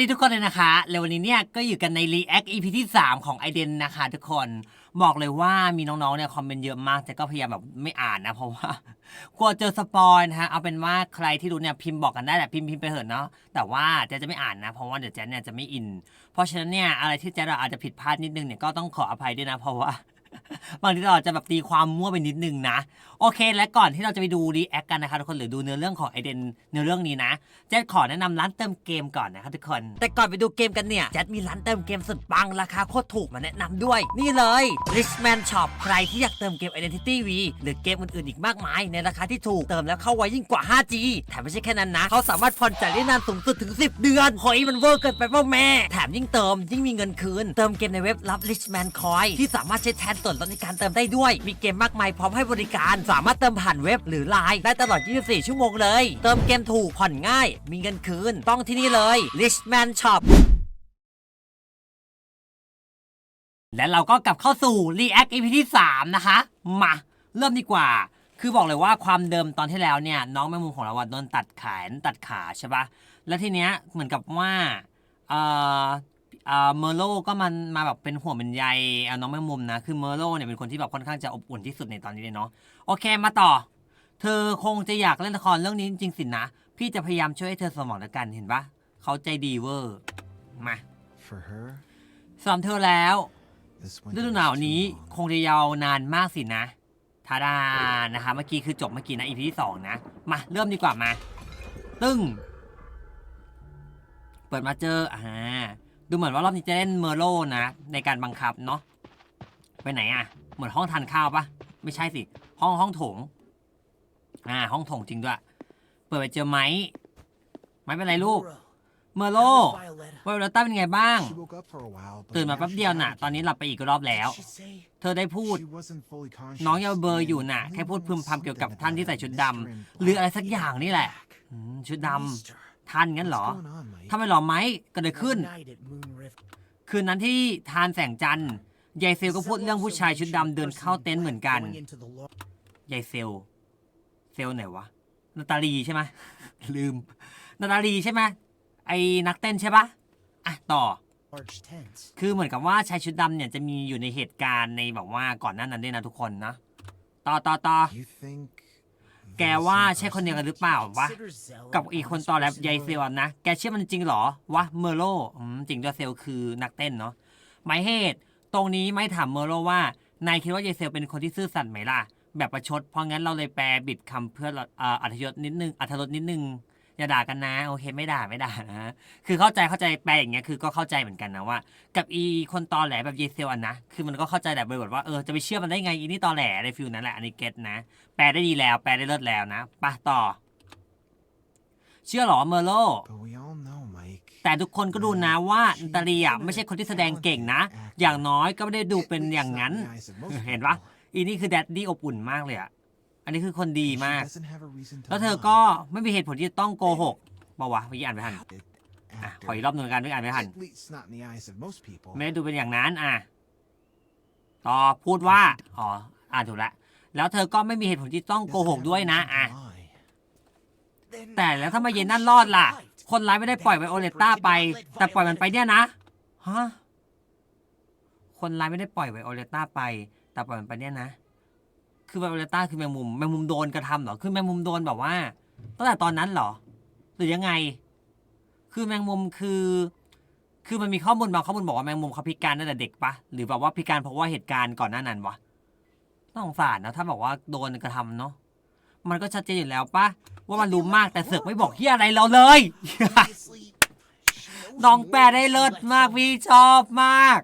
ดีทุกคนเลยนะคะ แล้ววันนี้เนี่ยก็อยู่กันใน React EP ที่ 3 ของ i d e n นะคะทุกคน บอกเลยว่ามีน้องๆเนี่ยคอมเมนต์เยอะมาก แต่ก็พยายามแบบไม่อ่านนะ เพราะว่ากลัวเจอสปอยนะฮะ เอาเป็นว่าใครที่รู้เนี่ยพิมพ์บอกกันได้แหละพิมพ์พิมพ์ไปเถอะเนาะ แต่ว่าแจ๊จะไม่อ่านนะ เพราะว่าเดี๋ยวแจ๊เนี่ยจะไม่อิน เพราะฉะนั้นเนี่ยอะไรที่แจ๊ดอาจจะผิดพลาดนิดนึงเนี่ยก็ต้องขออภัยด้วยนะ เพราะว่า บางทีเราอาจจะแบบตีความมั่วไปนิดนึงนะ โอเค และก่อนที่เราจะไปดูรีแอคกันนะคะทุกคนหรือดูเนื้อเรื่องของไอเดนเนื้อเรื่องนี้นะแจ๊ดขอแนะนำร้านเติมเกมก่อนนะครับทุกคน แต่ก่อนไปดูเกมกันเนี่ยแจ๊ดมีร้านเติมเกมสุดปังราคาโคตรถูกมาแนะนำด้วย นี่เลย Richman Shop ใครที่อยากเติมเกม Identity V หรือเกมอื่นๆอีกมากมาย ในราคาที่ถูกเติมแล้วเข้าไวยิ่งกว่า 5G แถมไม่ใช่แค่นั้นนะเขาสามารถผ่อนจ่ายได้นานสูงสุดถึง 10 เดือนเฮ้ยมันเวอร์เกินไปป่าแม่ แถมยิ่งเติมยิ่งมีเงินคืน เติมเกมในเว็บรับ Richman Coin ที่สามารถใช้แทนส่วนลดในการเติมได้ด้วย มีเกมมากมายพร้อมให้บริการ สามารถเติมผ่านเว็บหรือไลน์ได้ตลอด 24 ชั่วโมงเลย เติมเกมถูกผ่อนง่าย มีเงินคืน ต้องที่นี่เลย Richman Shop และเราก็กลับเข้าสู่ React EP ที่ 3 นะคะ มา เริ่มดีกว่า คือบอกเลยว่าความเดิมตอนที่แล้วเนี่ย น้องแมงมุมของเราโดนตัดแขนตัดขาใช่ปะแล้วทีเนี้ยเหมือนกับว่าเอ่อ อ่อเมอร์โลก็มันมาแบบเป็นห่วงเป็นใยเอาน้องแมงมุมนะ คือเมอร์โลเนี่ยเป็นคนที่แบบค่อนข้างจะอบอุ่นที่สุดในตอนนี้เลยเนาะโอเคมาต่อ เธอคงจะอยากเล่นละครเรื่องนี้จริงๆสินะ พี่จะพยายามช่วยให้เธอสมองแล้วกันเห็นปะเขาใจดีเวอร์มา For her, สำหรับเธอแล้ว this ฤ winter ดู is หนาว too นี้ long. คงจะยาวนานมากสินะทาดานะคะเมื่อกี้คือจบเมื่อกี้นะ EP ที่สองนะ มาเริ่มดีกว่ามา ตึ้ง เปิดมาเจออ่า ดูเหมือนว่ารอบนี้จะเล่นเมอร์โลนะ ในการบังคับเนาะไปไหนอะ เหมือนห้องทานข้าวปะไม่ใช่สิ ห้องห้องโถง อ่า ห้องโถงจริงด้วย เปิดไปเจอไม้ไม้เป็นไรลูก เมอร์โลไวโอเลต้าเป็นไงบ้าง ตื่นมาแป๊บเดียวน่ะ ตอนนี้หลับไปอีกรอบแล้ว เธอได้พูด น้องยังเบอร์อยู่น่ะ แค่พูดพึมพำเกี่ยวกับท่านที่ใส่ชุดดำหรืออะไรสักอย่างนี่แหละ ชุดดำ ท่านงั้นเหรอ What's going on, Mike? ทำไมหรอไหมเก็เลยขึ้น คืนนั้นที่ทานแสงจันทร์ยายเซลก็พูดเรื่องผู้ชายชุดดำเดินเข้าเต็นท์เหมือนกันยายเซล เซลไหนวะ นาตาลีใช่ไหมลืม นาตาลีใช่ไหมไอ้นักเต้นใช่ปะอะต่อ คือเหมือนกับว่าชายชุดดำเนี่ยจะมีอยู่ในเหตุการณ์ในแบบว่าก่อนหน้านั้นด้วยนะทุกคนนะ ต่อต่อต่อ You think แกว่าใช่คนเดียวกันหรือเปล่าวะ กับอีกคนต่อแล้วยายเซลนะ แกเชื่อมันจริงเหรอ วะ เมอร์โลจริงด้วยเซลคือนักเต้นเนาะหมายเหตุ ตรงนี้ไม่ถามเมอร์โลว่า นายคิดว่ายายเซลเป็นคนที่ซื่อสัตย์ไหมล่ะ แบบประชด เพราะงั้นเราเลยแปลบิดคำเพื่อเอ่ออัธยศนิดนึงอัธรสนิดนึง อย่าด่ากันนะ โอเคไม่ด่าไม่ด่านะคือเข้าใจเข้าใจแปลอย่างเงี้ยคือก็เข้าใจเหมือนกันนะว่า กับอีคนตอแหลแบบเยเซลอันนะคือมันก็เข้าใจแหละบริบทว่าเออจะไปเชื่อมันได้ไงอีนี่ตอแหลในฟิลนั้นแหละอันนี้เก็ตนะ แปลได้ดีแล้ว แปลได้เลิศแล้วนะไปะต่อ เชื่อเหรอเมอร์โล But we all know, Mike. แต่ทุกคนก็ดูนะว่านาตาลีอะไม่ใช่คนที่แสดงเก่งนะ อย่างน้อยก็ไม่ได้ดูเป็นอย่างนั้น At least not in the eyes of most เห็นปะ people. อีนี่คือแดดดี้อบอุ่นมากเลยอะ อันนี้คือคนดี She มาก doesn't have a reason to แล้วเธอ lie. ก็ไม่มีเหตุผลที่จะต้องโกหกบอกว่าวะเมื่อกี้อ่านไม่ทัน It อะ actor. ขออีกรอบหนึ่งกันด้วยอ่านไม่ทัน At least not in the eyes of most people. ไม่ได้ดูเป็นอย่างนั้นอะต่อพูดว่าอ๋ออ่านถูกแล้วแล้วเธอก็ไม่มีเหตุผลที่ต้อง Doesn't โกหก have a ด้วยนะ reason to อะ lie. แต่แล้วถ้ามาเย็นนั่นรอดล่ะ คนร้ายไม่ได้ปล่อยไวโอเลต้าไป แต่ปล่อยมันไปเนี่ยนะฮะคนร้ายไม่ได้ปล่อยไวโอเลต้าไป แต่ปล่อยมันไปเนี่ยนะ คือไวโอเลต้าคือแมงมุมแมงมุมโดนกระทำเหรอคือแมงมุมโดนแบบว่าตั้งแต่ตอนนั้นเหรอ หรือยังไง คือแมงมุมคือ คือมันมีข้อมูลบางข้อมูลบอกว่าแมงมุมเขาพิการตั้งแต่เด็กปะหรือแบบว่าพิการเพราะว่าเหตุการณ์ก่อนหน้านั้นวะน่าสงสารนะถ้าบอกว่าโดนกระทำเนาะมันก็ชัดเจนอยู่แล้วปะว่ามันรู้มากแต่เสือกไม่บอกเฮียอะไรเราเลย น้องแปลได้เลิศมากพี่ชอบมาก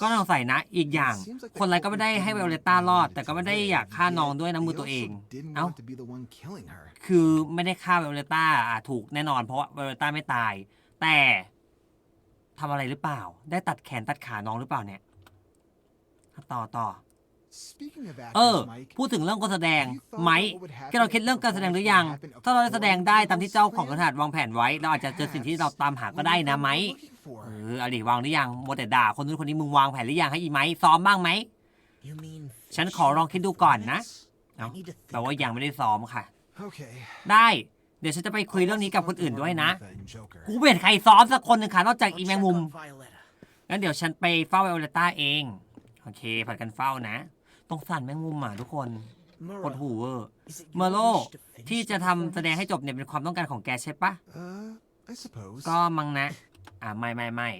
ก็ต้องใส่นะ อีกอย่าง คนไรก็ไม่ได้ให้ไวโอเลต้ารอด แต่ก็ไม่ได้อยากฆ่าน้องด้วยน้ำมือตัวเอง They also didn't เอ้า want to be the one killing her. คือไม่ได้ฆ่าไวโอเลต้าอะถูกแน่นอน เพราะว่าไวโอเลต้าไม่ตาย แต่ทำอะไรหรือเปล่า ได้ตัดแขนตัดขาน้องหรือเปล่าเนี่ย ต่อต่อ Speaking of เออ actors, Mike, พูดถึงเรื่องการแสดง have you thought ไหม about what would happen ที่เราคิดเรื่องการแสดงหรือยัง if what happened ถ้าเราได้แสดงได้ตามที่เจ้าของ according กระถาดวางแผนไว้ เราอาจจะเจอสิ่งที่เราตามหาก็ได้นะไหม What we're looking for. เออเอาดิวางหรือยังโมวแต่ด่าคนนู้นคนนี้มึงวางแผนหรือยังให้อีไหมซ้อมบ้างไหม ฉันขอลองคิดดูก่อนนะเอ้าแปลว่ายังไม่ได้ซ้อมค่ะ Okay. ได้เเดี๋ยวฉันจะไปคุยเรื่องนี้กับคนอื่นด้วยนะ Martha and Joker. กูไม่เห็นใครซ้อมสักคนหนึ่งค่ะ นอกจาก I'll อีแมง check มุม on Violetta. งั้นเดี๋ยวฉันไปเฝ้าไวโอเลต้าเอง โอเคผัดกันเฝ้านะ ตรงสั่นแมงมุมอะทุกคนปวด Murrow, หูเวอร์ is it เมอ your ร์โล wish to finish ที่จะ the ทำแสดงให้ performance? จบเนี่ยเป็นความต้องการของแกใช่ปะ Uh, I suppose. ก็มั้งนะ อ่าไม่ไม่ไม่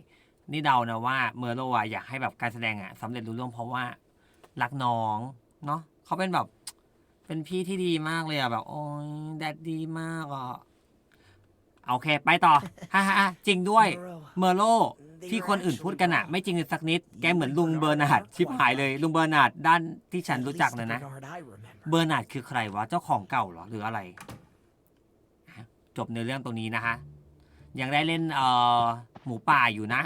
นี่เดานะว่าเมอร์โลอะอยากให้แบบการแสดงอะสำเร็จรุ่ร่วงเพราะว่ารักน้องเนาะเขาเป็นแบบ เป็นพี่ที่ดีมากเลยอะแบบ โอ้ยแดดดีมากอะโอเค ไปต่อฮ่าฮ่าจริงด้วย Murrow, เมอร์โล ที่คนอื่นพูดกันอะไม่จริงเลยสักนิด แกเหมือนลุงเบอร์นาร์ดชิบหายเลย ลุงเบอร์นาร์ดด้านที่ฉัน at รู้จัก least นะ the นะ Bernard I remember. เบอร์นาร์ดคือใครวะ เจ้าของเก่าเหรอหรืออะไร จบในเรื่องตรงนี้นะคะ ยังได้เล่นเอ่อหมูป่าอยู่นะ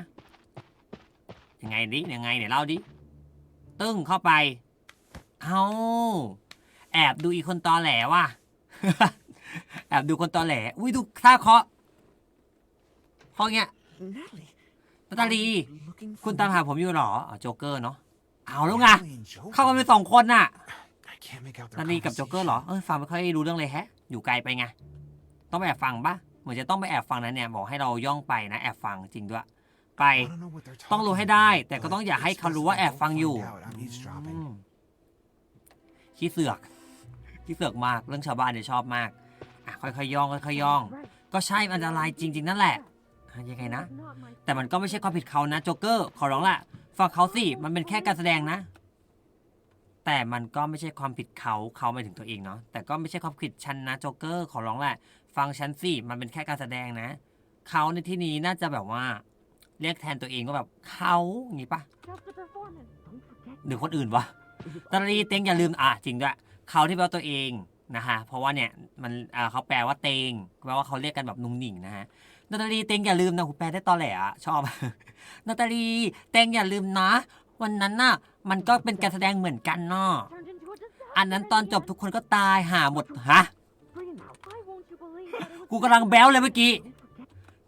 ยังไงดิ ยังไงเนี่ยเล่าดิ ตึ้งเข้าไป เอาแอบดูอีกคนตอแหลว่ะ แอบดูคนตอแหล อุ้ยดูท่าเคาะเคาะเงี้ย Natalie, นาตาลี are you looking คุณ for ตาม me? หาผมอยู่เหรออ๋อโจ๊กเกอร์เนาะเอาแล้วไง Natalie and Joker. เข้ากันเป็นสองคนน่ะ I can't make out their นาลีกับโจ๊กเกอร์เหรอเออฟังไม่ค่อยรู้เรื่องเลยแฮะ อยู่ไกลไปไงต้องไปแอบฟังปะเหมือนจะต้องไปแอบฟังนะเนี่ยบอกให้เราย่องไปนะแอบฟังจริงด้วย ไป I don't know what they're ต้องรู้ให้ talking ได้ about, แต่ก็ but ต้องอย่าให้ it's เขา best รู้ if ว่า I แอบ don't ฟังอยู่ find out I'm eavesdropping. อืมขี้เสือกขี้เสือกมากเรื่องชาวบ้านเนี่ยชอบมากอะค่อยๆย่องค่อยๆย่อง ก็ใช่มันอันตรายจริง ๆ นั่นแหละอะ ยังไงนะ แต่มันก็ไม่ใช่ความผิดเขานะโจ๊กเกอร์ขอร้องละฟังเขาสิมันเป็นแค่การแสดงนะ แต่มันก็ไม่ใช่ความผิดเขาเขาหมายถึงตัวเองเนาะแต่ก็ไม่ใช่ความผิดฉันนะโจ๊กเกอร์ขอร้องแหละฟังฉันสิมันเป็นแค่การแสดงนะเขาในที่นี้น่าจะแบบว่าเรียกแทนตัวเองก็แบบเขาอย่างนี้ปะหรือคนอื่นวะตาลีเต็งอย่าลืมอะจริงด้วยเขาที่แปลว่าตัวเองนะฮะเพราะว่าเนี่ยมันอ่าเขาแปลว่าเตงแปลว่าเขาเรียกกันแบบนุ่งหนิงนะฮะ นาตาลีเต็งอย่าลืมนะหูแปลได้ตอแหลอะชอบ นาตาลีเต็งอย่าลืมนะ วันนั้นน่ะ มันก็เป็นการแสดงเหมือนกันเนาะอันนั้นตอนจบทุกคนก็ตายหาหมดฮะกูกำลังแบ๊วเลยเมื่อกี้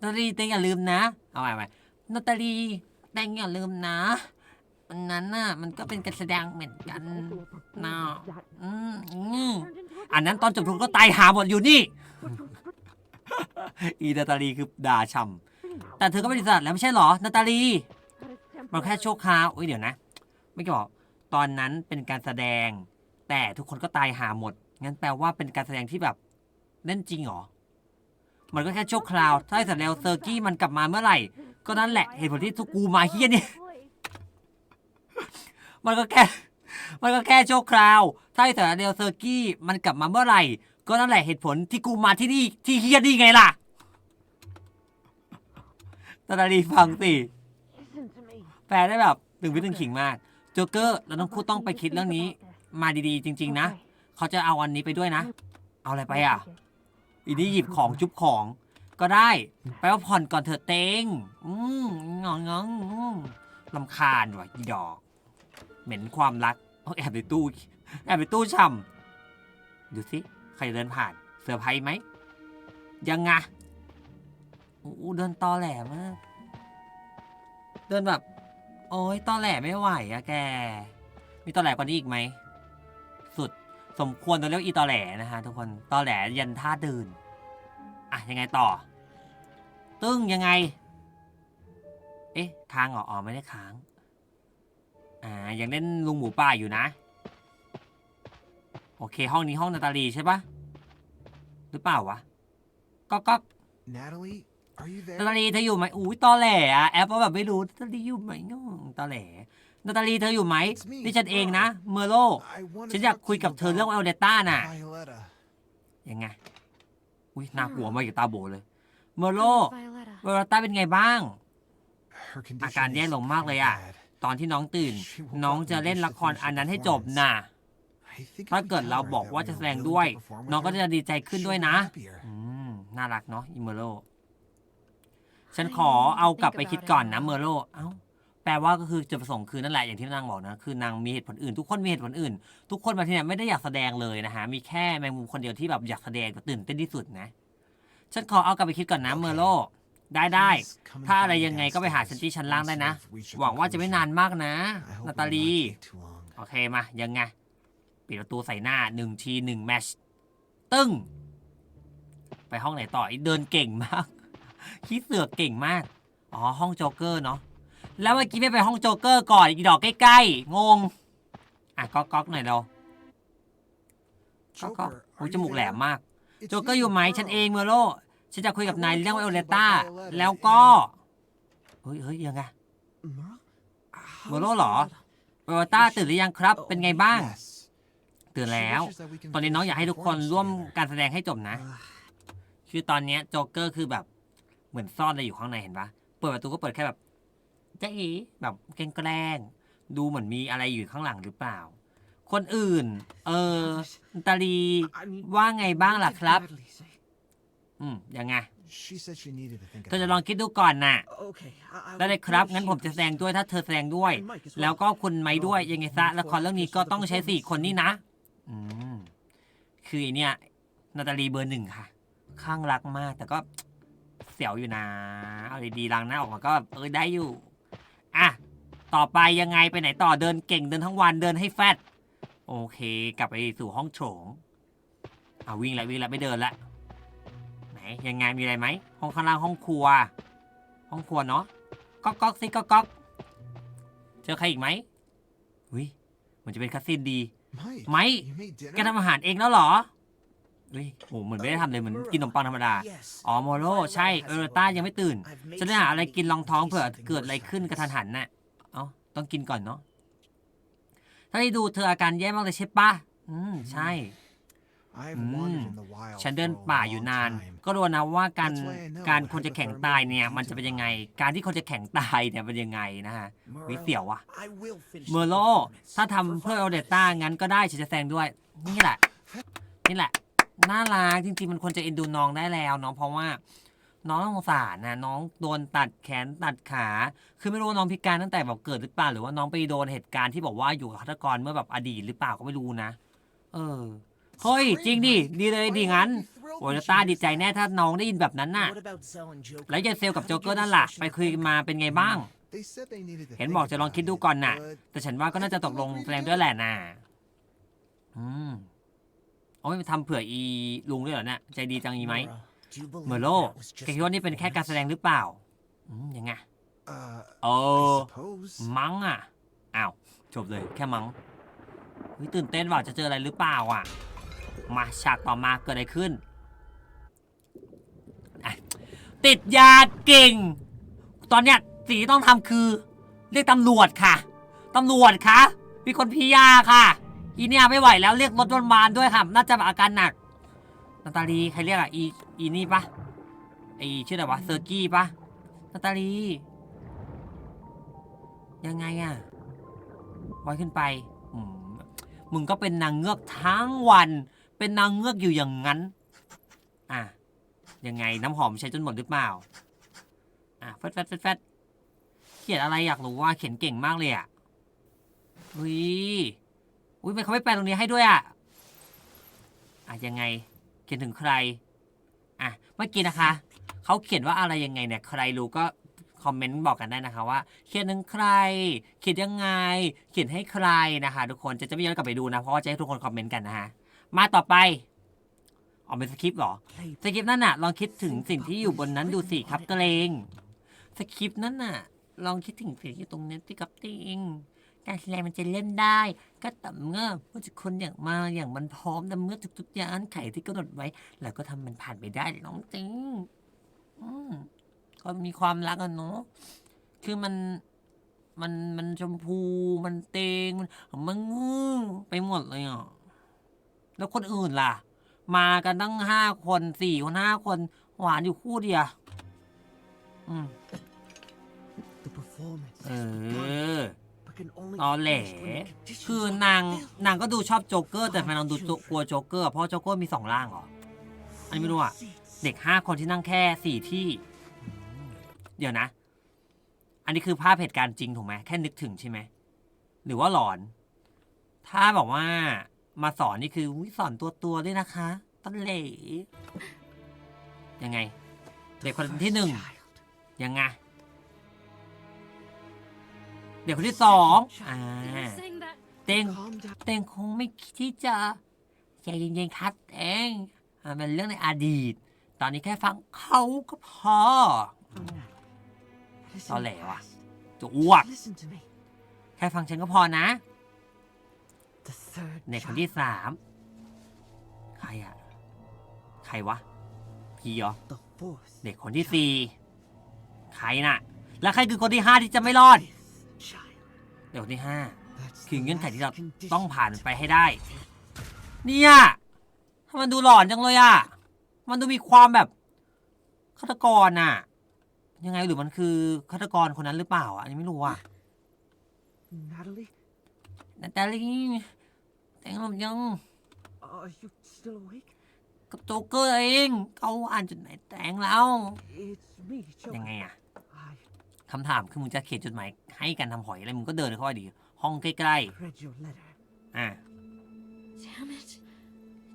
นาตาลีเต็งอย่าลืมนะเอาใหม่ใหม่นาตาลีเต็งอย่าลืมนะวันนั้นน่ะมันก็เป็นการแสดงเหมือนกันเนาะอืมอืมอันนั้นตอนจบทุกคนก็ตายหาหมดอยู่นี่ อีนาตาลีคือด่าช่ำแต่เธอก็ไม่ได้สัตว์แล้วไม่ใช่เหรอนาตาลี มันแค่โชคคราวอุ้ยเดี๋ยวนะ ไม่บอกตอนนั้นเป็นการแสดง แต่ทุกคนก็ตายหาหมด งั้นแปลว่าเป็นการแสดงที่แบบเล่นจริงเหรอ มันก็แค่โชคคราว ถ้าไอ้สัตว์แล้วเซอร์กี้มันกลับมาเมื่อไหร่ ก็นั่นแหละเหตุผลที่ทุกกูมาเฮียเนี่ย มันก็แค่ มันก็แค่โชคคราว ถ้าไอ้สัตว์แล้วเซอร์กี้มันกลับมาเมื่อไหร่ ก็นั่นแหละเหตุผลที่กูมาที่นี่ที่เฮียนี่ไงล่ะตาลีฟังสิแปลได้แบบถึงวิถึงขิงมากโจ๊กเกอร์เราต้องคู่ต้องไปคิดเรื่องนี้ มาดีๆ จริง ๆ นะเขาจะเอาอันนี้ไปด้วยนะ เอาอะไรไปอะอีนี่หยิบของจุ๊บของก็ได้ไปว่าผ่อนก่อนเถอะเตงอืมงองงองอืมลำคาญว่ะอีดอก เหม็นความรักเอาแอบในตู้แอบในตู้ช่ำดูสิใค รเดินผ่านเซอร์ไพรส์ไหม ยังไงโอ้เดินตอแหลมาก เดินแบบ โอ้ยตอแหลไม่ไหวอะแก มีตอแหลกว่านี้อีกไหม สุดสมควรตัวเรียกอีตอแหลนะฮะทุกคนตอแหลยันท่าเดินอะยังไงต่อ ตึ้งยังไง เอ๊ะค้างเหรออ๋อไม่ได้ค้าง อ่ายังเล่นลุงหมูป่าอยู่นะ โอเค ห้องนี้ห้องนาตาลีใช่ปะ หรือเปล่าวะก็ก็ Natalie, are you นา there? ตาลีเธออยู่ไหมอุ้ยตอแหลอะแอปว่าแบบไม่รู้นาตาลีอยู่ไหมงงตอแหลนาตาลีเธออยู่ไหม It's me, นี่ฉันเองนะ เมอร์โล I want ฉัน to อยาก talk คุย to กับ you เธอเรื่อง about เอลเดต้าน่ะ Violetta. ยังไง อุ้ยน่ากลัวมากกับตาโบเลย เมอร์โล Violetta. เวลต้าเป็นไงบ้าง Her อาการ condition แย่ is ลงมากเลย pretty อะ bad. ตอนที่น้องตื่น She woke น้อง up จะ and เล่น wished ละ to คร finish อัน the นั้นให้จบ performance. น่ะ I think if ถ้า we เกิด tell เรา her บอก that ว่า we จะ were แสดง willing ด้วย to perform with น้องก็ her, จะดีใจขึ้น she'll ด้วย be นะ happier. อืมน่ารักเนาะอิเมโลฉันขอเอากลับไปคิดก่อนนะเมอร์โลเอ้าแปลว่าก็คือจุดประสงค์คือนั่นแหละอย่างที่นางบอกนะคือนางมีเหตุผลอื่น ทุกคนมีเหตุผลอื่น ทุกคนมาที่เนี่ยไม่ได้อยากแสดงเลยนะฮะมีแค่แมงมุมคนเดียวที่แบบอยากแสดงตื่นเต้นที่สุดนะ ฉันขอเอากลับไปคิดก่อนนะเมอร์โลได้ได้ Please come and ถ้าอะไร find me ยังไงก็ไปหาฉัน downstairs ที่ชั้นล่างได้นะ once we've reached a หวังว่าจะไม่ conclusion. นานมากนะ I hope นา it ตา will ลี not take too long. โอเคมายังไง ปิดประตูใส่หน้าหนึ่งทีหนึ่งแมชตึ้ง ไปห้องไหนต่อไอ้เดินเก่งมากคิดเสือกเก่งมาก อ๋อ ห้องโจ๊กเกอร์เนาะแล้วเมื่อกี้ไม่ไปห้องโจ๊กเกอร์ก่อนอีดอกใกล้ๆงง อะก๊อกก๊อกหน่อยเราก๊อกก๊อก Joker, อุ้ย are จ you มูกแหลม there? มาก It's โจ๊กเกอร์อยู่ไหมฉันเองเมอร์โลฉันจะคุยกับนายเรื่องไวโอเลต้าแล้วก็เฮ้ยเฮ้ยยังไง Merle? How Merle is เหรอ that? ไวโอเลต้าตื่นหรือยังครับ เป็นไงบ้าง Yes. ตื่น She แล้ว wishes that we can ตอนนี้น้อง finish อยากให้ทุกคน performance ร่วม together. การแสดงให้จบนะ Ugh. คือตอนเนี้ยโจ๊กเกอร์คือแบบเหมือนซ่อนอะไรอยู่ข้างในเห็นปะเปิดประตูก็เปิดแค่แบบจ๊ะเอ๋แบบแกล้งๆดูเหมือนมีอะไรอยู่ข้างหลังหรือเปล่า คนอื่น เออนาตาลี I mean, ว่าไงบ้างล่ะ what did ครับ Natalie say? อืมยังไง She said she needed to think เธอจะ about ลอง it. คิดดูก่อนน่ะ Okay. I- I ได้เลย will ครับ give งั้นผมจะแสดงด้วยถ้าเธอแสดงด้วย And Mike as well. แล้วก็คุณไม้ด้วยยังไงซะละครเรื่องนี้ก็ต้องใช้สี่คนนี่นะ อืมคือไอเนี่ยนาตาลีเบอร์หนึ่งค่ะ ข้างรักมาก แต่ก็เสียวอยู่นะ เอาดีๆล้างหน้าออกมาก็เออได้อยู่ อะ ต่อไปยังไงไปไหนต่อเดินเก่งเดินทั้งวันเดินให้แฟดโอเค กลับไปสู่ห้องโถงอะวิ่งแล้ววิ่งแล้วไม่เดินละไหนยังไงมีอะไรไหมห้องข้างล่างห้องครัว ห้องครัวเนาะก๊อกก๊อกซิก๊อกก๊อกเจอใครอีกไหมอุ้ยมันจะเป็นคัสซินดี ไหม you made แก dinner? ทำอาหารเองแล้วเหรออุ้ยโหเหมือนไม่ได้ทำเลยเหมือนกินขนมปังธรรมดา Yes. อ๋อโมโรใช่เออต้ายังไม่ตื่น I've made จะได้หาอะไรกินรองท้องเผื่อ something เกิดอะไร worse ขึ้น happens. กระทันหันน่ะ เอ้าต้องกินก่อนเนาะถ้าได้ดูเธออาการแย่มากเลยใช่ปะอืมใช่ ฉันเดิน for a ป่าอยู่ long นาน time. ก็รู้นะว่าการ That's why I know การ what คนจะแข็ง hypothermia ตายเนี่ย can มันจะเป็นยังไง survive. การที่คนจะแข็งตายเนี่ยเป็นยังไงนะฮะวิเสียววะ I will finish เมอร์โล the performance. ถ้าทำเพื่อโอเดต้างั้นก็ได้ฉันจะแซงด้วย นี่แหละ นี่แหละ น่ารักจริงๆ มันควรจะเอ็นดูน้องได้แล้วเนาะเพราะว่า น้องน่าสงสารนะน้องโดนตัดแขนตัดขา คือไม่รู้ว่าน้องพิการตั้งแต่แบบเกิดหรือเปล่าหรือว่าน้องไปโดนเหตุการณ์ที่บอกว่าอยู่กับฆาตกรเมื่อแบบอดีตหรือเปล่าก็ไม่รู้นะ เออ เฮ้ย จริงดิ ดีเลยดีงั้น โอเดต้าดีใจแน่ถ้าน้องได้ยินแบบนั้นน่ะ What about Zell and Joker? แล้วยายเซลกับโจ๊กเกอร์นั่นล่ะ ไปคุยมาเป็นไงบ้าง They said they needed to เห็น think บอกจะลอง about คิดดู it, ก่อนน่ะ but แต่ฉันว่าก็น่าจะตกลงแสดงด้วยแหละน่ะ อืมเอาไม่ไปทำเผื่ออีลุงด้วยเหรอเนี่ยใจดีจังอีไหม Merle, do you believe เมอร์โล that was แก just คิดว่านี่เป็นแค่การแสดงหรือเปล่า อืมยังไง uh, โอ้ I suppose. มั้งอะ อ้าว จบเลยแค่มั้งเฮ้ยตื่นเต้นว่าจะเจออะไรหรือเปล่าอะ มาฉากต่อมาเกิดอะไรขึ้น ติดยาเก่ง ตอนเนี้ยสิ่งที่ต้องทำคือเรียกตำรวจค่ะตำรวจคะมีคนพิยาค่ะอีเนี่ยไม่ไหวแล้วเรียกรถโรงพยาบาลด้วยค่ะน่าจะอาการหนักนาตาลีใครเรียกอะอีอีนี่ปะไอชื่ออะไรวะเซอร์กี้ปะนาตาลียังไงอะไว้ขึ้นไป มึงก็เป็นนางเงือกทั้งวัน เป็นนางเงือกอยู่อย่างนั้น อะ ยังไงน้ำหอมใช้จนหมดหรือเปล่า อะแฟดแฟดแฟดแฟดเขียนอะไรอยากรู้ว่าเขียนเก่งมากเลยอะอุ้ยอุ้ยมันเขาไม่แปลตรงนี้ให้ด้วยอะ อะยังไง เขียนถึงใคร อะเมื่อกี้นะคะ เขาเขียนว่าอะไรยังไงเนี่ย ใครรู้ก็คอมเมนต์บอกกันได้นะคะว่า เขียนถึงใคร เขียนยังไง เขียนให้ใครนะคะ ทุกคนจะจะไม่ย้อนกลับไปดูนะ เพราะว่าจะให้ทุกคนคอมเมนต์กันนะฮะ มาต่อไปออกเป็นสคริปต์เหรอ Hey, สคริปต์นั่นน่ะ ลองคิดถึงสิ่งที่อยู่บนนั้นดูสิครับตัวเองสคริปต์นั่นน่ะ ลองคิดถึงสิ่งที่อยู่ตรงนั้นสิครับตัวเองการแสดงมันจะเล่นได้ ก็ต่ำเมื่อว่าจะคนอย่างมาอย่างมันพร้อมแต่เมื่อทุกๆอย่างไขที่กำหนดไว้ แล้วก็ทำมันผ่านไปได้น้องจริงอืมก็มีความรักอะเนาะคือมันมันมันชมพูมันเตงมันมันงื้อไปหมดเลยอะ แล้วคนอื่นล่ะ มากันตั้งห้าคนสี่คนห้าคน หวานอยู่คู่เดียวอืม the performance เอ has อ begun, but can only ตอแหล finish when the conditions คือ are นาง fulfilled. นางก็ดูชอบโจ๊กเกอร์แต่ทำไมนางดูกลัวโจ๊กเกอร์เพราะโจ๊กเกอร์มีสองร่างเหรออันนี้ไม่รู้อะ Seats. เด็กห้าคนที่นั่งแค่สี่ที่ เดี๋ยวนะ อันนี้คือภาพเหตุการณ์จริงถูกไหมแค่นึกถึงใช่ไหมหรือว่าหลอน ถ้าบอกว่า มาสอนนี่คืออุ๊ยสอนตัวตัวๆด้วยนะคะต้นเหล่ยังไง เด็กคนที่หนึ่ง Child. ยังไง เด็กคนที่สองอ่า You're saying that เต็ง Calm down. เต็งคงไม่คิดที่จะใจเย็นๆครับเต็งอ่ามันเรื่องในอดีต ตอนนี้แค่ฟังเขาก็พอ Oh, no. That is Tao in the lẹ quá. past. จะอ้วก Listen to me. แค่ฟังฉันก็พอนะ The third เด็กคน child. ที่สามใครอะใครวะพี่เหรอ The fourth. เด็กคนที่สี่ใครน่ะ แล้วใครคือคนที่ห้าที่จะไม่รอด Fifth child. เด็กคนที่ห้า That's คือ the เงื่อนไข last ที่เรา condition ต้องผ่าน to ไป take. ให้ได้ เนี่ยทำไมมันดูหลอนจังเลยอะมันดูมีความแบบฆาตกรน่ะ ยังไงหรือมันคือฆาตกรคนนั้นหรือเปล่าอะอันนี้ไม่รู้อะ Natalie, นาตาลีแต่งลมยัง are you still awake? กับโจ๊กเกอร์เองเขาอ่านจดหมายแต่งแล้ว It's me, Joe. ยังไงอะ I คำถามคือมึงจะเขียนจดหมายให้กันทำหอยอะไรมึงก็เดินเข้าไปดิห้องใกล้ read your letter. ๆ อะ Damn it.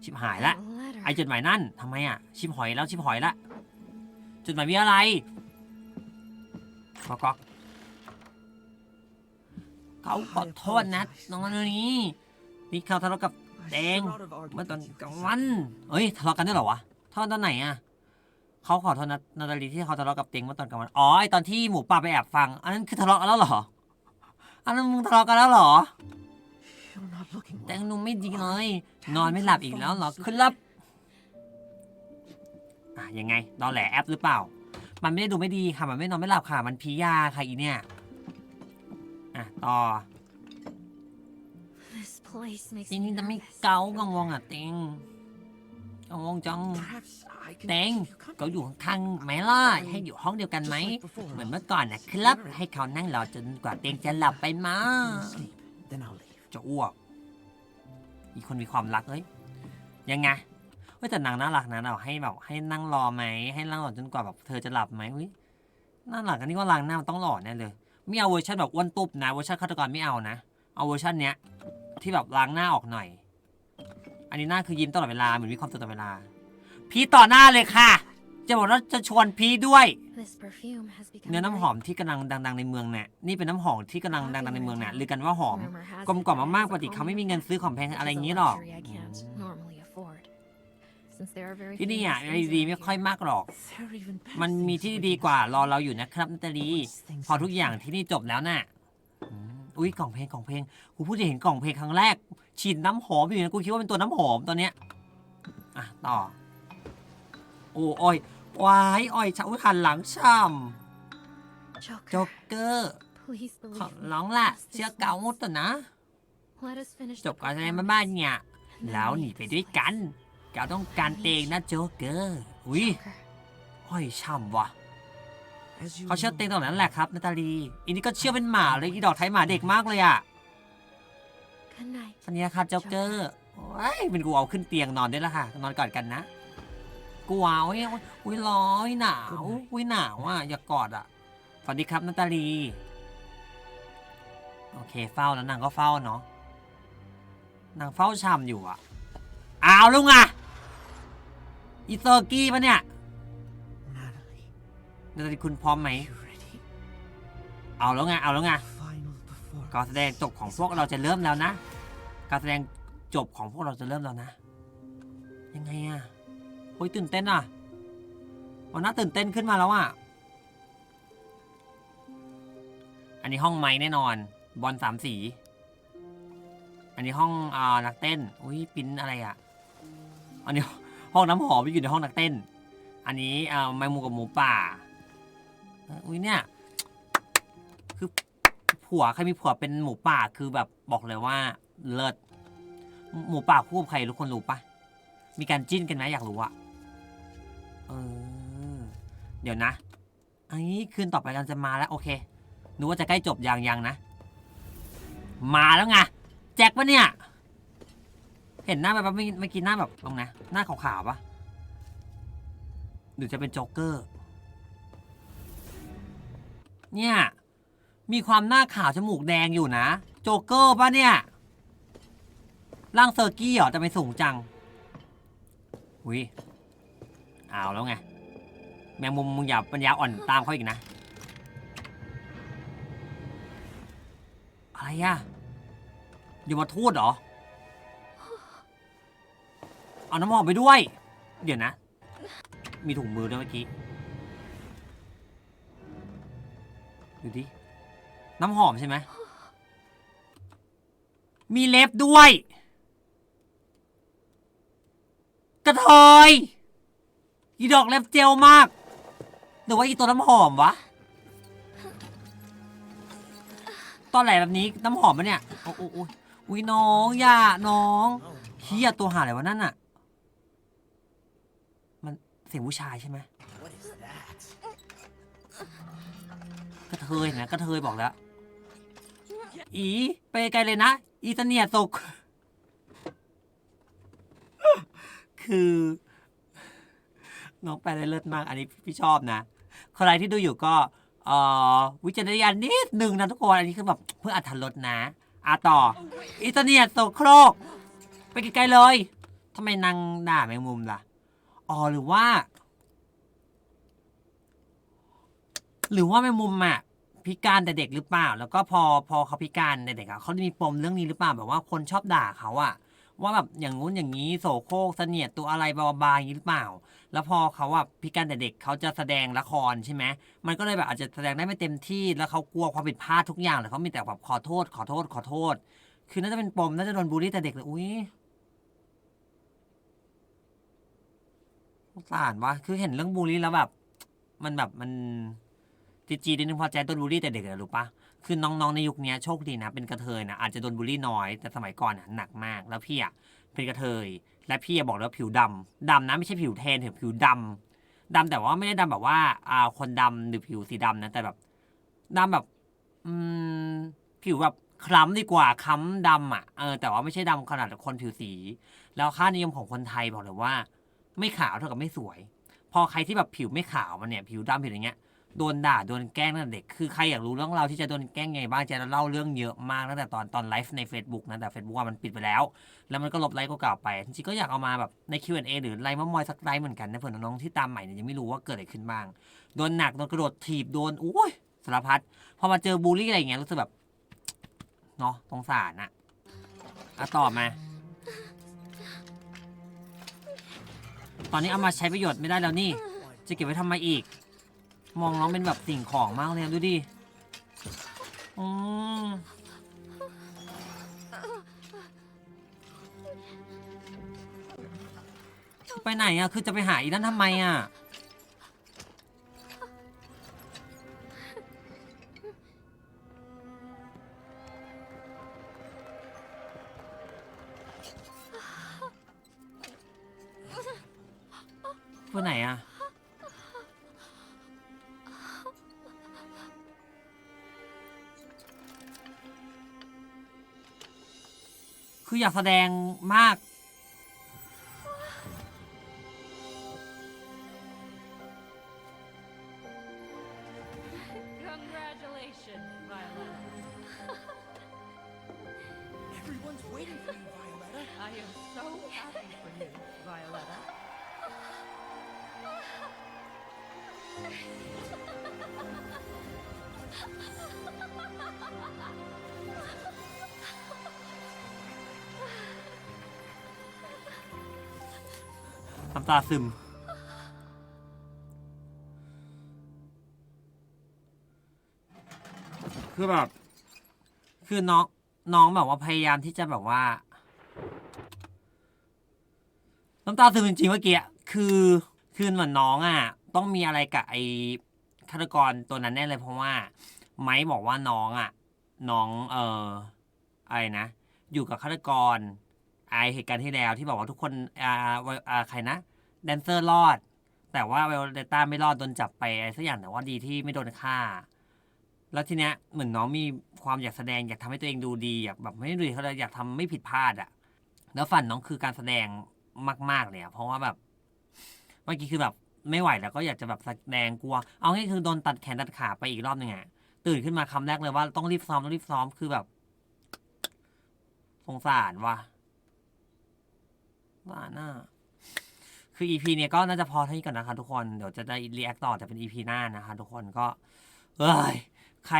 ชิบหายละ That letter. ไอจดหมายนั่นทำไมอะ ชิบหอยแล้วชิบหอยละจดหมายมีอะไรก๊อกก๊อก เขาขอโทษนะน้องนันนี่นี่เขาทะเลาะกับ I Dang. should not have argued เมื่อตอนกลางวันเอ้ยทะเลาะกันได้วยเหรอวะทะเลาะตอนไหนอะเขาขอโทษนะนาตาลีที่เขาทะเลาะกับเต็งเมื่อตอนกลางวันอ๋อไอตอนที่หมูป่าไปแอบฟัง อันนั้นคือทะเลาะกันแล้วเหรออันนั้นมึงทะเลาะกันแล้วเหรอ แตงหนุ่มไม่ดีเลย นอนไม่หลับอีกแล้วเหรอครับอะยังไงดอนแหลแอปหรือเปล่า มันไม่ได้ดูไม่ดีค่ะมันไม่นอนไม่หลับค่ะ มันพียาค่ะอีเนี่ย ต่อ This place makes ที me นี้จะไม่ nervous. เกากังวลอะเต็งกังวลจัง Perhaps I can เต็ง keep you เขา company. อยู่ข้างๆไหมล่ะ ให้อยู่ห้องเดียวกันไหม Just like before. เหมือนเมื่อก่อนนะครับ ให้เขานั่งรอจนกว่าเต็งจะหลับไปมา Go to sleep, then I'll leave. จะอ้วก อีกคนมีความรักเฮ้ย ยังไงเฮ้ยแต่นางน่ารักนะเราให้แบบให้นั่งรอไหม ให้นั่งรอจนกว่าแบบเธอจะหลับไหมอุ้ยน่ารักอันนี้ว่าล้างหน้ามันต้องหล่อแน่เลย ไม่เอาเวอร์ชันแบบอ้วนตุ๊บนะเวอร์ชันฆาตกรไม่เอานะ เอาเวอร์ชันเนี้ยที่แบบล้างหน้าออกหน่อย อันนี้หน้าคือยิ้มตลอดเวลาเหมือนมีความสุขตลอดเวลา พีต่อหน้าเลยค่ะ จะบอกว่าจะชวนพีด้วย This perfume has become เนื้อน้ำหอม very- ที่กำลังดัง ๆในเมืองเนี่ยนี่เป็นน้ำหอมที่กำลังดังๆในเมืองเนี่ยหรือกันว่าหอม Rumor has กลม it กล่อม that มากๆ it's ปกติ a เขาไม่มี home เงินซื้อของแพง which อะไร is อย่าง a นี้หรอก ที่ few นี่อะ nice อะไร things ดี around ไม่ค่อย here. มากหรอก There are even bad มันมี things ที่ waiting ดีกว่า outside. รอเราอยู่นะครับนาตาลี These things พอทุก sound อย่าง fun. ที่นี่จบแล้วน่ะอืมอุ้ยกล่องเพลงกล่องเพลงกูพูดจะเห็นกล่องเพลงครั้งแรกฉีดน้ำหอมอยู่นะกูคิดว่าเป็นตัวน้ำหอมตอนเนี้ยอะต่อ โอ้อ้อยวายอ้อยชาอุ้ยหันหลังช่ำ Joker, โจ๊กเกอร์ please ขอ believe me. ร้องล่ะ Just this เชื่อเก่า once. ตัวนะ Let us finish จ the บการแสดง performance, บ้านๆเนี่ย and then แล้วหนี leave ไป this ด้วย place. กัน เก่าต้องการเตงนะโจ๊กเกอร์ อุ้ย Joker, อ้อยช่ำว่ะ As you เขาเชื่อเต็งต know, รงนั้นแหละครับนาตาลีอันนี้ก็เชื่อเป็นหมาเลยอีดอกไทยหมาเด็กมากเลยอะ good night. สัญญาค่ะโจ๊กเกอร์ว้ายเป็นกูเอาขึ้นเตียงนอนได้แล้วค่ะ นอนกอดกันนะกูว้าวอุ้ยอุ้ยร้อยหนาวอุ้ยหนาวอะอย่ากอดอะสวัสดีครับนาตาลีโอเคเฝ้าแล้วนางก็เฝ้าเนาะนางเฝ้าชำอยู่อะอ้าวลุงอะ อีเซอร์กี้ปะเนี่ย Natalie, นาตาลีคุณพร้อมไหม you ready? เอาแล้วไง เอาแล้วไง Final performance. การแสดงจบของพวกเราจะเริ่มแล้วนะ การแสดงจบของพวกเราจะเริ่มแล้วนะ ยังไงอะโอ้ยตื่นเต้นอะวันน่าตื่นเต้นขึ้นมาแล้วอะอันนี้ห้องไม้แน่นอน บอลสามสี อันนี้ห้องอ่านักเต้น อุ้ยปิ้นอะไรอะอันนี้ ห้องน้ำหอมที่อยู่ในห้องนักเต้น อันนี้อ่าแมงมุมกับหมูป่าอุ้ยเนี่ยคือผัวใครมีผัวเป็นหมูป่าคือแบบบอกเลยว่าเลิศหมูป่าคู่กับใครทุกคนรู้ปะมีการจิ้นกันไหมอยากรู้อะเออเดี๋ยวนะไอ้คืนต่อไปกันจะมาแล้วโอเคนึกว่าจะใกล้จบยังยังนะ มาแล้วไงแจ็คปะเนี่ย เห็นหน้าแบบไม่ไม่อกินหน้าแบบตรงนะ หน้าขาวๆปะหรือจะเป็นโจ๊กเกอร์ เนี่ย มีความหน้าขาวจมูกแดงอยู่นะ โจ๊กเกอร์ปะเนี่ย ร่างเซอร์กี้เหรอแต่ไม่สูงจังหุยเอาแล้วไง แมงมุมมึงอย่าปัญญาอ่อนตามเขาอีกนะ อะไรอะอยู่มาทูดเหรอ เอาน้ำหอมไปด้วย เดี๋ยวนะ มีถุงมือด้วยเมื่อกี้ ดูดิ น้ำหอมใช่ไหม มีเล็บด้วย กระเทยอีดอกเล็บเจลมากหรือว่าอีตัวน้ำหอมวะ ตอนไหนแบบนี้น้ำหอมปะเนี่ย โอ้โอ้โอ้อุ้ยน้อง อย่า น้องเฮียตัวหาอะไรวะนั่นอะ เสียงผู้ชายใช่ไหม What is that? กระเทยนะกระเทยบอกแล้ว อีไปไกลเลยนะ อีเสนียดตก คือ น้องแปลได้เลิศมาก อันนี้พี่ชอบนะ ใครที่ดูอยู่ก็เอ่อวิจารณญาณนิดหนึ่งนะทุกคน อันนี้คือแบบเพื่ออัธรสนะอะต่ออีเสเนียดตกโครก ไปไกลๆเลยทำไมนางด่าแมงมุมล่ะ อ๋อหรือว่า หรือว่าแมงมุมอะพิการแต่เด็กหรือเปล่า แล้วก็พอพอเขาพิการแต่เด็กอะเขามีปมเรื่องนี้หรือเปล่าแบบว่าคนชอบด่าเขาอะว่าแบบอย่างงู้นอย่างนี้โสโครกเสนียดตัวอะไรบาบาอย่างนี้หรือเปล่า แล้วพอเขาอะพิการแต่เด็กเขาจะแสดงละครใช่ไหมมันก็เลยแบบอาจจะแสดงได้ไม่เต็มที่แล้วเขากลัวความผิดพลาดทุกอย่างเลยเขามีแต่แบบขอโทษ ขอโทษขอโทษ คือน่าจะเป็นปมน่าจะโดนบูลลี่แต่เด็กเลยอุ้ย สงสารวะคือเห็นเรื่องบูลลี่แล้วแบบ มันแบบมันจีจีนิดนึงพอแจ๊ดโดนบูลลี่แต่เด็กเลยรู้ปะคือน้องๆในยุคนี้โชคดีนะ เป็นกระเทยนะอาจจะโดนบูลลี่น้อยแต่สมัยก่อนอะหนักมาก แล้วพี่อะเป็นกระเทย และพี่อะบอกแล้ววาผิวดำดำนะไม่ใช่ผิวแทนถึงผิวดำดำแต่ว่าไม่ได้ดำแบบว่าอ่าคนดำหรือผิวสีดำนะแต่แบบดำแบบ อืมผิวแบบคล้ำดีกว่าคล้ำดำอะเออแต่ว่าไม่ใช่ดำขนาดคนผิวสี แล้วค่านิยมของคนไทยบอกเลยว่า ไม่ขาวเท่ากับไม่สวย พอใครที่แบบผิวไม่ขาวมันเนี่ย ผิวดำผิวอย่างเงี้ยโดนด่าโดนแกล้งตั้งแต่เด็ก คือใครอยากรู้เรื่องราวที่จะโดนแกล้งไงบ้าง จะเล่าเรื่องเยอะมากตั้งแต่ตอนตอนไลฟ์ใน Facebook นะ แต่ Facebook ว่ามันปิดไปแล้ว แล้วมันก็ลบไลฟ์เก่าๆไป จริงๆก็อยากเอามาแบบใน Q&A หรือไลฟ์มะมอยสักไลฟ์เหมือนกันนะเผื่อนน้องๆที่ตามใหม่เนี่ยยังไม่รู้ว่าเกิดอะไรขึ้นบ้าง โดนหนักโดนกระโดดถีบโดนอุ้ยสารพัด พอมาเจอบูลลี่อะไรอย่างเงี้ยรู้สึกแบบเนาะสงสารอะอะต่อมา ตอนนี้เอามาใช้ประโยชน์ไม่ได้แล้วนี่ จะเก็บไว้ทำไมอีก มองน้องเป็นแบบสิ่งของมากเลยอะดูดิอืมไปไหนอะคือจะไปหาอีนั่นทำไมอะ ไปไหนอะคืออยากแสดงมากำตาซึม คือแบบ คือน้องน้องแบบว่าพยายามที่จะแบบว่า น้ำตาซึมจริงๆเมื่อกี้คือคือเหมือนน้องอะ ต้องมีอะไรกับไอ้ฆาตกรตัวนั้นแน่เลยเพราะว่า ไม้บอกว่าน้องอะ น้องเอออะไรนะ อยู่กับฆาตกรไอเหตุการณ์ที่แล้วที่บอกว่าทุกคนอ่าอ่าใครนะ แดนเซอร์รอด แต่ว่าเวลเดต้าไม่รอดโดนจับไปอะไรสักอย่างแต่ว่าดีที่ไม่โดนฆ่า แล้วทีเนี้ยเหมือนน้องมีความอยากแสดงอยากทำให้ตัวเองดูดีอยากแบบไม่ดูดีเขาเลยอยากทำไม่ผิดพลาดอะแล้วฝันน้องคือการแสดงมาก ๆเลยอะเพราะว่าแบบเมื่อกี้คือแบบไม่ไหวแล้วก็อยากจะแบบแสดงกลัว เอาง่ายคือโดนตัดแขนตัดขาไปอีกรอบหนึ่งอะตื่นขึ้นมาคำแรกเลยว่าต้องรีบซ้อมต้องรีบซ้อมคือแบบ สงสารว่ะว่าน่า คือ EP เนี่ยก็น่าจะพอเท่านี้ก่อนนะคะทุกคน เดี๋ยวจะได้รีแอคต่อแต่เป็น EP หน้านะคะทุกคนก็ เอ้ย ใคร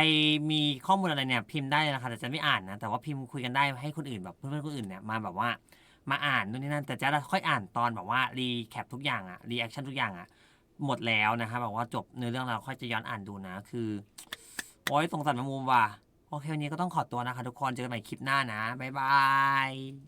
มีข้อมูลอะไรเนี่ยพิมพ์ได้นะคะแต่จะไม่อ่านนะ แต่ว่าพิมพ์คุยกันได้ให้คนอื่นแบบเพื่อนๆคนอื่นเนี่ยมาแบบว่ามาอ่านนู่นนี่นั่นแต่จะค่อยอ่านตอนแบบว่ารีแคปทุกอย่างอะรีแอคชั่นทุกอย่างอะหมดแล้วนะคะแบบว่าจบเนื้อเรื่องเราค่อยจะย้อนอ่านดูนะ คือโอ้ยสงสารมงมุมว่ะโอเควันนี้ก็ต้องขอตัวนะคะทุกคนเจอกันใหม่คลิปหน้านะบ๊ายบาย